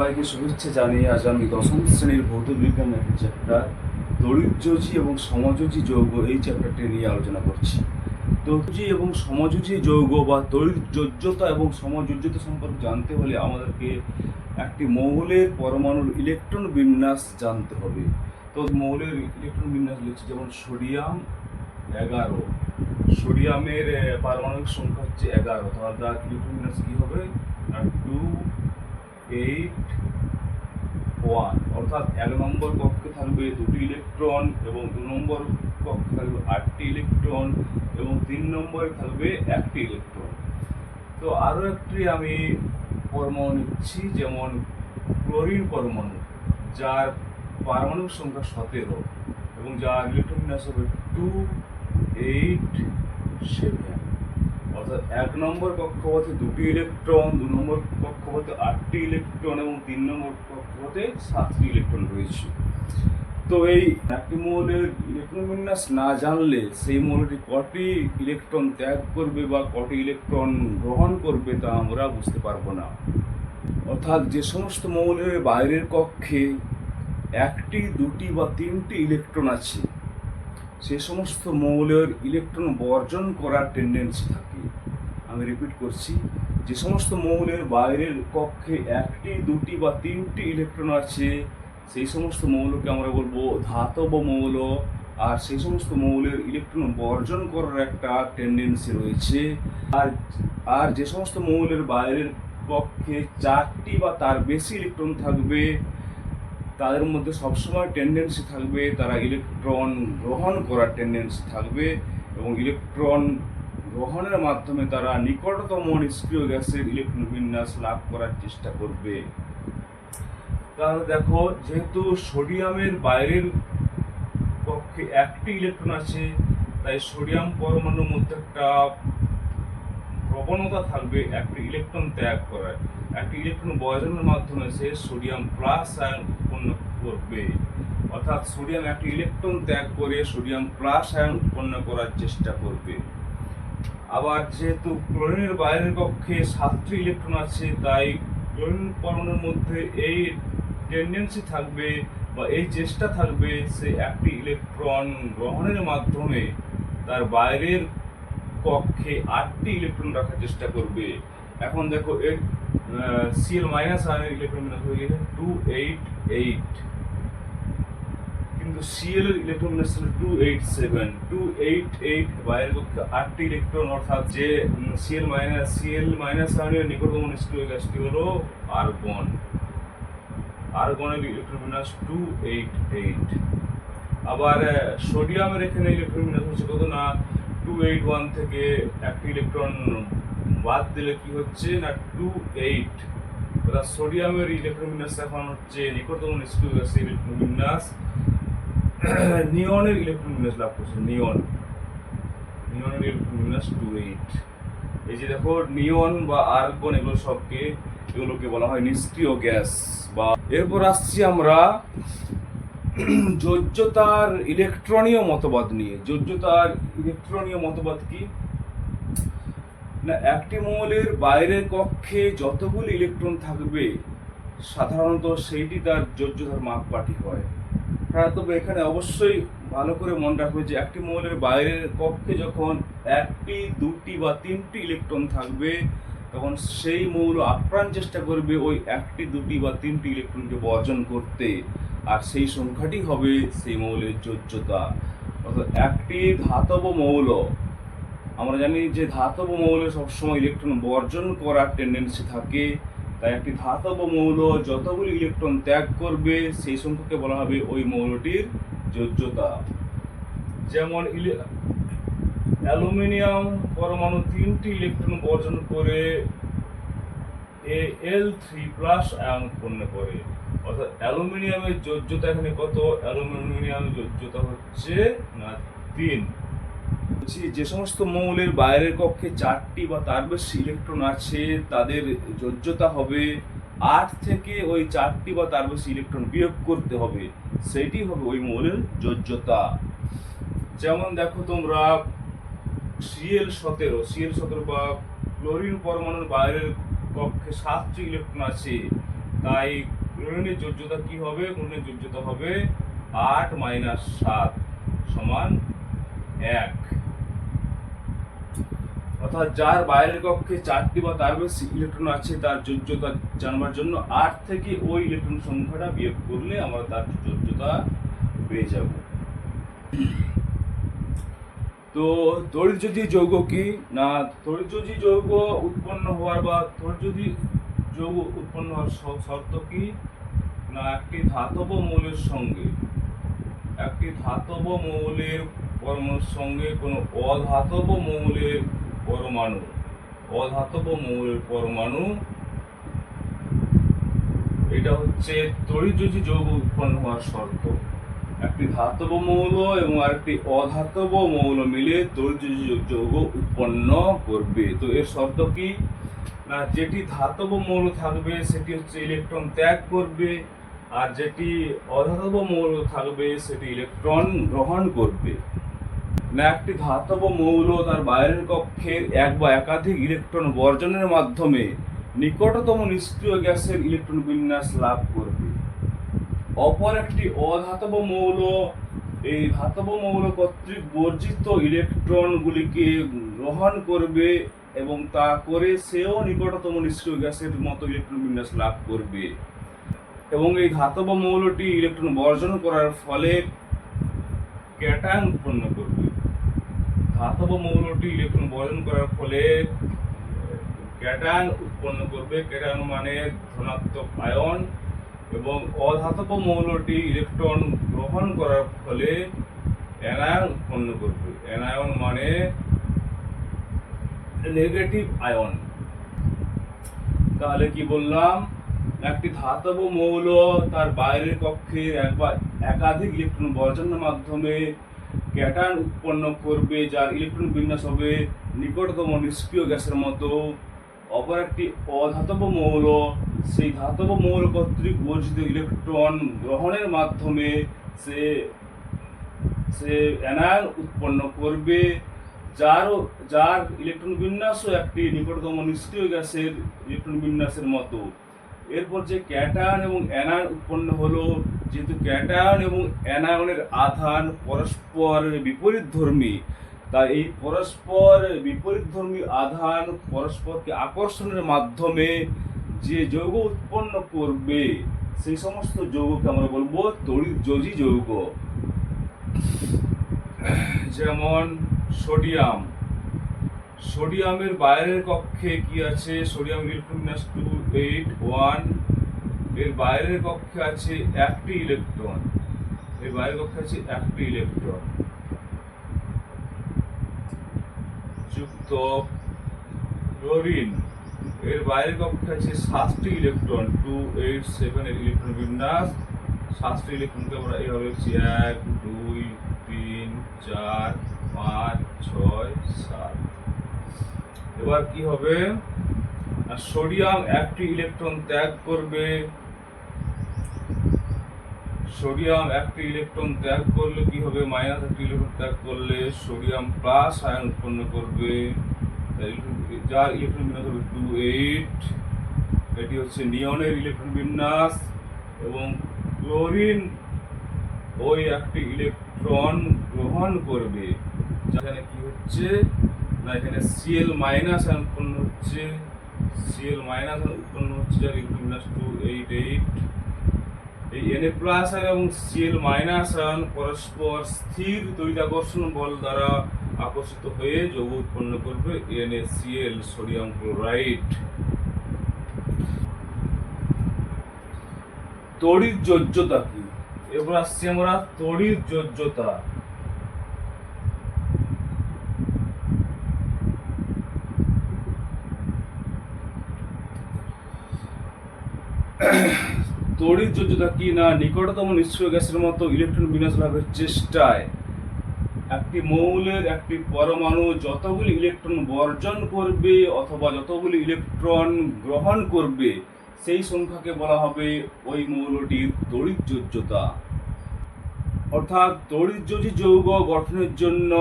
সবাইকে শুভেচ্ছা জানিয়ে আজ আমি দশম শ্রেণির ভৌত বিজ্ঞানের চ্যাপ্টার দরিদ্রজি এবং সমযোজী যৌগ এই চ্যাপ্টারটি নিয়ে আলোচনা করছি। দরিদ্রজি এবং সমযোজী যৌগ বা দরিদ্রতা এবং সমযোজ্যতা সম্পর্কে জানতে হলে আমাদেরকে একটি মৌলের পরমাণুর ইলেকট্রন বিন্যাস জানতে হবে। তো মৌলের ইলেকট্রন বিন্যাস লিখছি যেমন সোডিয়াম এগারো। সোডিয়ামের পারমাণবিক সংখ্যা হচ্ছে এগারো। তাহলে তার ইলেকট্রন বিন্যাস কী হবে? টু এইট ওয়ান অর্থাৎ এক নম্বর কক্ষে থাকবে দুটি ইলেকট্রন এবং দু নম্বর কক্ষে থাকবে আটটি ইলেকট্রন এবং তিন নম্বরে থাকবে একটি ইলেকট্রন তো আরও একটি আমি পরমাণু নিচ্ছি, যেমন ক্লোরিন পরমাণু, যার পারমাণবিক সংখ্যা সতেরো এবং যার ইলেকট্রন বিন্যাস হবে টু এইট সেভেন অর্থাৎ এক নম্বর কক্ষপথে দুটি ইলেকট্রন দু নম্বর কক্ষপথে আটটি ইলেকট্রন এবং তিন নম্বর কক্ষপথে সাতটি ইলেকট্রন রয়েছে। তো এই একটি মৌলের ইলেকট্রন বিন্যাস না জানলে সেই মৌলটি কটি ইলেকট্রন ত্যাগ করবে বা কটি ইলেকট্রন গ্রহণ করবে তা আমরা বুঝতে পারব না। অর্থাৎ যে সমস্ত মৌলের বাইরের কক্ষে একটি, দুটি বা তিনটি ইলেকট্রন আছে সে সমস্ত মৌলের ইলেকট্রন বর্জন করার টেন্ডেন্সি থাকে। আমি রিপিট করছি, যে সমস্ত মৌলের বাইরের কক্ষে একটি, দুটি বা তিনটি ইলেকট্রন আছে, সেই সমস্ত মৌলকে আমরা বলব ধাতব মৌল, আর সেই সমস্ত মৌলের ইলেকট্রন বর্জন করার একটা টেন্ডেন্সি রয়েছে। আর আর যে সমস্ত মৌলের বাইরের কক্ষে চারটি বা তার বেশি ইলেকট্রন থাকবে তাদের মধ্যে সবসময় টেন্ডেন্সি থাকবে তারা ইলেকট্রন গ্রহণ করার টেন্ডেন্সি থাকবে এবং ইলেকট্রন গ্রহণের মাধ্যমে তারা নিকটতম নিষ্ক্রিয় গ্যাসের ইলেকট্রন বিন্যাস লাভ করার চেষ্টা করবে। তাহলে দেখো, যেহেতু সোডিয়ামের বাইরের পক্ষে একটি ইলেকট্রন আছে, তাই সোডিয়াম পরমাণুর মধ্যে একটা প্রবণতা থাকবে একটি ইলেকট্রন ত্যাগ করার। একটি ইলেকট্রন বর্জনের মাধ্যমে সে সোডিয়াম প্লাস আয়ন উৎপন্ন করবে অর্থাৎ সোডিয়াম একটি ইলেকট্রন ত্যাগ করে সোডিয়াম প্লাস আয়ন উৎপন্ন করার চেষ্টা করবে। আবার যেহেতু ক্লোরিনের বাইরের কক্ষে সাতটি ইলেকট্রন আছে, তাই ক্লোরিন পরমাণুর মধ্যে এই টেন্ডেন্সি থাকবে বা এই চেষ্টা থাকবে সে একটি ইলেকট্রন গ্রহণের মাধ্যমে তার বাইরের কক্ষে আটটি ইলেকট্রন রাখার চেষ্টা করবে। এখন দেখো, এর সিএল মাইনাস আয়নের ইলেকট্রন হয়ে গেছে টু এইট এইট কিন্তু সিএল এর ইলেকট্রন বিন্যাস ছিল two eight seven two eight eight বাইরের কক্ষে আটটি ইলেকট্রন অর্থাৎ যে সিএল মাইনাস সিএল মাইনাস আয়নের নিকটতম নিষ্ক্রিয় গ্যাসটি হলো আর্গন আর্গনের ইলেকট্রন বিন্যাস টু এইট এইট আবার সোডিয়ামের এখানে ইলেকট্রন বিন্যাস হচ্ছে কত না? টু এইট ওয়ান থেকে একটি ইলেকট্রন বাদ দিলে কি হচ্ছে না টু এইট অর্থাৎ সোডিয়ামের ইলেকট্রন বিন্যাস এখন হচ্ছে নিকটতম নিষ্ক্রিয় গ্যাসের ইলেকট্রন বিন্যাস নিয়নের ইলেকট্রন বিন্যাস লাভ করছে নিয়ন নিয়নের ইলেকট্রন বিন্যাস টু এইট এই যে দেখো নিয়ন বা আর্গন এগুলো সবকে, এগুলোকে বলা হয় নিষ্ক্রিয় গ্যাস বা এরপর আসছি আমরা যোজ্যতার ইলেকট্রনীয় মতবাদ নিয়ে। যোজ্যতার ইলেকট্রনীয় মতবাদ কি? না, একটি মৌলের বাইরের কক্ষে যতগুলি ইলেকট্রন থাকবে, সাধারণত সেইটি তার যোজ্যতার মাপকাঠি হয়। হ্যাঁ তবে এখানে অবশ্যই ভালো করে মনে রাখবে যে একটি মৌলের বাইরের কক্ষে যখন একটি, দুটি বা তিনটি ইলেকট্রন থাকবে, তখন সেই মৌল আপ্রাণ চেষ্টা করবে ওই একটি, দুটি বা তিনটি ইলেকট্রনকে বর্জন করতে। আর সেই সংখ্যাটি হবে সেই মৌলের যোজ্যতা। অর্থাৎ একটি ধাতব মৌল আমরা জানি যে ধাতব মৌলে সবসময় ইলেকট্রন বর্জন করার টেন্ডেন্সি থাকে। তাই একটি ধাতব মৌল যতগুলি ইলেকট্রন ত্যাগ করবে, সেই সংখ্যাকে বলা হবে ওই মৌলটির যোজ্যতা। যেমন অ্যালুমিনিয়াম পরমাণু তিনটি ইলেকট্রন বর্জন করে, A L three plus ion উৎপন্ন করে। অর্থাৎ অ্যালুমিনিয়ামের যোজ্যতা এখানে কত? অ্যালুমিনিয়ামের যোজ্যতা হচ্ছে না, তিন। বলছি, যে সমস্ত মৌলের বাইরের কক্ষে চারটি বা তার বেশি ইলেকট্রন আছে, তাদের যোজ্যতা হবে আট থেকে ওই চারটি বা তার বেশি ইলেকট্রন বিয়োগ করতে হবে। সেটি হবে ওই মৌলের যোজ্যতা। যেমন দেখো তোমরা, সিএল সতেরো সিএল সতেরো বা ক্লোরিন পরমাণুর বাইরের কক্ষে সাতটি ইলেকট্রন আছে। তাই ক্লোরিনের যোজ্যতা কি হবে? ক্লোরিনের যোজ্যতা হবে আট মাইনাস সাত সমান এক। অর্থাৎ যার বাইরের কক্ষে চারটি বা তার বেশি ইলেকট্রন আছে, তার যোজ্যতা জানবার জন্য আট থেকে ওই ইলেকট্রন সংখ্যাটা বিয়োগ করলে আমরা তার যোজ্যতা পেয়ে যাব। তো তড়িৎযোজী যৌগ কি? না, তড়িৎযোজী যৌগ উৎপন্ন হওয়ার বা তড়িৎযোজী যৌগ উৎপন্ন হওয়ার শর্ত কি? না, একটি ধাতব মৌলের সঙ্গে। একটি ধাতব মৌলের পরমাণুর সঙ্গে কোনো অধাতব মৌলের পরমাণু। অধাতব মৌলের পরমাণু। এটা হচ্ছে তড়িৎযোজী যৌগ উৎপন্ন হওয়ার শর্ত। একটি ধাতব মৌল এবং আরেকটি অধাতব মৌল মিলে তড়িৎযোজী যৌগ উৎপন্ন করবে। তো এর শর্ত কি? না, যেটি ধাতব মৌল থাকবে, সেটি হচ্ছে ইলেকট্রন ত্যাগ করবে। আর যেটি অধাতব মৌল থাকবে, সেটি ইলেকট্রন গ্রহণ করবে। না একটি ধাতব মৌল তার বাইরের কক্ষের এক বা একাধিক ইলেকট্রন বর্জনের মাধ্যমে নিকটতম নিষ্ক্রিয় গ্যাসের ইলেকট্রন বিন্যাস লাভ করবে। অপর একটি অধাতব মৌল, এই ধাতব মৌল কর্তৃক বর্জিত ইলেকট্রনগুলিকে গ্রহণ করবে এবং তা করে সেও নিকটতম নিষ্ক্রিয় গ্যাসের মতো ইলেকট্রন বিন্যাস লাভ করবে। এবং এই ধাতব মৌলটি ইলেকট্রন বর্জন করার ফলে ক্যাটায়ন উৎপন্ন ধাতব মৌলটি ইলেকট্রন বর্জন করার ফলে ক্যাটায়ন উৎপন্ন করবে। ক্যাটায়ন মানে ধনাত্মক আয়ন এবং অধাতব মৌলটি ইলেকট্রন গ্রহণ করার ফলে অ্যানায়ন উৎপন্ন করবে। অ্যানায়ন মানে নেগেটিভ আয়ন তাহলে কি বললাম? একটি ধাতব মৌল তার বাইরের কক্ষে একবার একাধিক ইলেকট্রন বর্জনের মাধ্যমে ক্যাটায়ন উৎপন্ন করবে, যার ইলেকট্রন বিন্যাস হবে নিকটতম নিষ্ক্রিয় গ্যাসের মতো। অপর একটি অধাতব মৌল, সেই ধাতব মৌল কর্তৃক বর্জিত ইলেকট্রন গ্রহণের মাধ্যমে সে সে অ্যানায়ন উৎপন্ন করবে, যারও, যার ইলেকট্রন বিন্যাসও একটি নিকটতম নিষ্ক্রিয় গ্যাসের ইলেকট্রন বিন্যাসের মতো। এরপর যে ক্যাটায়ন এবং অ্যানায়ন উৎপন্ন হলো, যেহেতু ক্যাটায়ন এবং অ্যানায়নের আধান পরস্পর বিপরীত ধর্মী তাই এই পরস্পর বিপরীত ধর্মী আধান পরস্পরকে আকর্ষণের মাধ্যমে যে যৌগ উৎপন্ন করবে, সেই সমস্ত যৌগকে আমরা বলব তড়িৎ তড়িৎযোজী যৌগ। যেমন সোডিয়াম সোডিয়ামের বাইরের কক্ষে কি আছে? সোডিয়াম ইলেকট্রন বিন্যাস টু এইট ওয়ান। এর বাইরের কক্ষে আছে একটি ইলেকট্রন। এর বাইরের কক্ষে আছে একটি ইলেকট্রন। যুক্ত ক্লোরিন। এর বাইরের কক্ষে আছে সাতটি ইলেকট্রন। টু এইট সেভেন এর ইলেকট্রন বিন্যাস। সাতটি ইলেকট্রনকে আমরা এইভাবে লিখছি। এক, দুই, তিন, চার, পাঁচ, ছয়, সাত। এবার কি হবে? সোডিয়াম একটি ইলেকট্রন ত্যাগ করবে। সোডিয়াম একটি ইলেকট্রন ত্যাগ করলে কি হবে? মাইনাস একটি ইলেকট্রন ত্যাগ করলে সোডিয়াম প্লাস আয়ন উৎপন্ন করবে। যার ইলেকট্রন বিন্যাস হবে টু এইট। এটি হচ্ছে নিয়নের ইলেকট্রন বিন্যাস এবং ক্লোরিন ওই একটি ইলেকট্রন গ্রহণ করবে। যেখানে কি হচ্ছে? না এখানে সিএল মাইনাস উৎপন্ন হচ্ছে সিএল মাইনাস উৎপন্ন হচ্ছে যার বিন্যাস টু এইট এইট এই এনএ প্লাস আয়ন এবং সিএল মাইনাস আয়ন পরস্পর স্থির তড়িৎাকর্ষণ বল দ্বারা আকর্ষিত হয়ে যৌগ উৎপন্ন করবে NaCl সোডিয়াম ক্লোরাইড তড়িৎ যোজ্যতা কি? এবার আসছি আমরা তড়িৎ যোজ্যতা। তড়িৎ যোজ্যতা কি না? নিকটতম নিষ্ক্রিয় গ্যাসের মতো ইলেকট্রন বিন্যাস লাভের চেষ্টায় একটি মৌলের একটি পরমাণু যতগুলি ইলেকট্রন বর্জন করবে অথবা যতগুলি ইলেকট্রন গ্রহণ করবে, সেই সংখ্যাকে বলা হবে ওই মৌলটির তড়িৎ যোজ্যতা। অর্থাৎ তড়িৎযোজী যৌগ গঠনের জন্য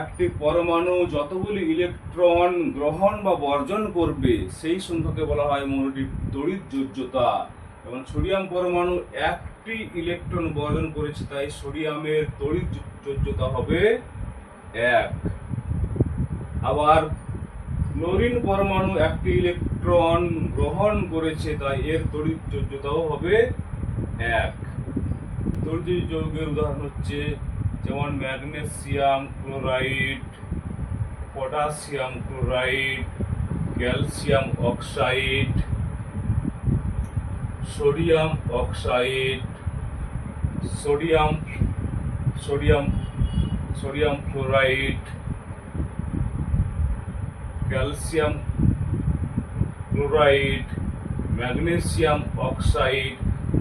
একটি পরমাণু যতগুলি ইলেকট্রন গ্রহণ বা বর্জন করবে, সেই সংখ্যাকে বলা হয় মৌলটির তড়িৎ যোজ্যতা। এবং সোডিয়াম পরমাণু একটি ইলেকট্রন বর্জন করেছে, তাই সোডিয়ামের তড়িৎ যোজ্যতা হবে এক। আবার ক্লোরিন পরমাণু একটি ইলেকট্রন গ্রহণ করেছে, তাই এর তড়িৎ যোজ্যতাও হবে এক। তড়িৎ যৌগের উদাহরণ হচ্ছে যেমন magnesium chloride potassium chloride, calcium oxide sodium oxide, sodium sodium sodium fluoride, calcium chloride, magnesium oxide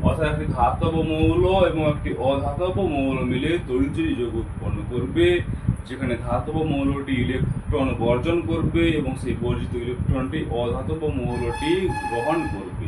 অর্থাৎ একটি ধাতব মৌল এবং একটি অধাতব মৌল মিলে তড়িৎজয়ী যোগ উৎপন্ন করবে, যেখানে ধাতব মৌলটি ইলেকট্রন বর্জন করবে এবং সেই বর্জিত ইলেকট্রনটি অধাতব মৌলটি গ্রহণ করবে।